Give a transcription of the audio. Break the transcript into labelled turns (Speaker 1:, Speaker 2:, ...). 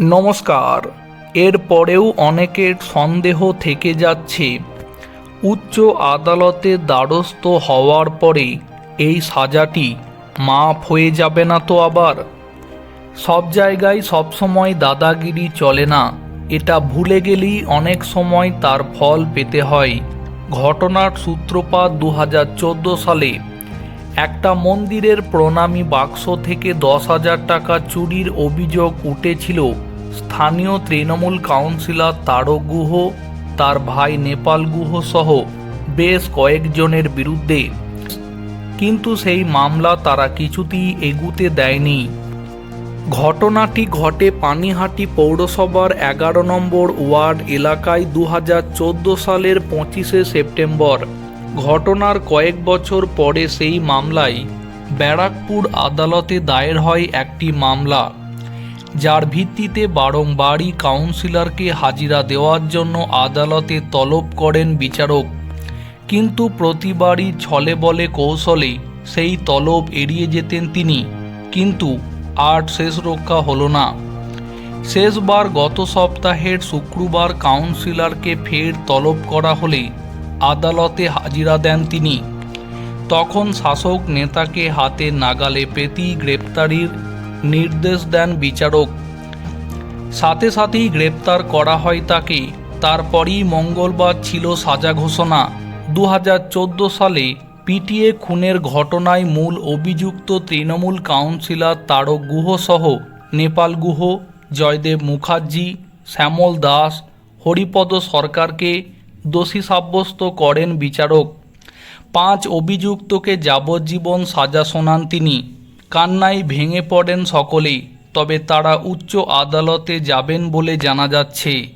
Speaker 1: নমস্কার। এরপরেও অনেকের সন্দেহ থেকে যাচ্ছে, উচ্চ আদালতের দ্বারস্থ হওয়ার পরে এই সাজাটি মাফ হয়ে যাবে না তো আবার? সব জায়গায় সবসময় দাদাগিরি চলে না, এটা ভুলে গেলেই অনেক সময় তার ফল পেতে হয়। ঘটনার সূত্রপাত দু হাজার চোদ্দ সালে একটা মন্দিরের প্রণামী বাক্স থেকে দশ হাজার টাকা চুরির অভিযোগ উঠেছিল। স্থানীয় তৃণমূল কাউন্সিলর, তারক গুহ, তার ভাই নেপাল গুহ সহ বেশ কয়েকজনের বিরুদ্ধে। কিন্তু সেই মামলা তারা কিছুতেই এগুতে দেয়নি। ঘটনাটি ঘটে পানিহাটি পৌরসভার এগারো নম্বর ওয়ার্ড এলাকায় দু হাজার চোদ্দ সালের পঁচিশে সেপ্টেম্বর। ঘটনার কয়েক বছর পরে সেই মামলায় ব্যারাকপুর আদালতে দায়ের হয় একটি মামলা, যার ভিত্তিতে বারংবারই কাউন্সিলরকে হাজিরা দেওয়ার জন্য আদালতে তলব করেন বিচারক। কিন্তু প্রতিবারই ছলে বলে কৌশলে সেই তলব এড়িয়ে যেতেন তিনি। কিন্তু আর শেষ রক্ষা হলো না। শেষবার গত সপ্তাহের শুক্রবার কাউন্সিলরকে ফের তলব করা হলে আদালতে হাজিরা দেন তিনি। তখন শাসক নেতাকে হাতে নাগালে পেতেই গ্রেপ্তারির নির্দেশ দেন বিচারক। সাথে সাথেই গ্রেপ্তার করা হয় তাকে। তারপরই মঙ্গলবার ছিল সাজা ঘোষণা। দু হাজার চোদ্দ সালে পিটিএ খুনের ঘটনায় মূল অভিযুক্ত তৃণমূল কাউন্সিলর তারক গুহসহ নেপাল গুহ জয়দেব মুখার্জি, শ্যামল দাস, হরিপদ সরকারকে দোষী সাব্যস্ত করেন বিচারক। পাঁচ অভিযুক্তকে যাবজ্জীবন সাজা শোনান তিনি। কান্নায় ভেঙে পড়েন সকলেই, তবে তারা উচ্চ আদালতে যাবেন বলে জানা যাচ্ছে।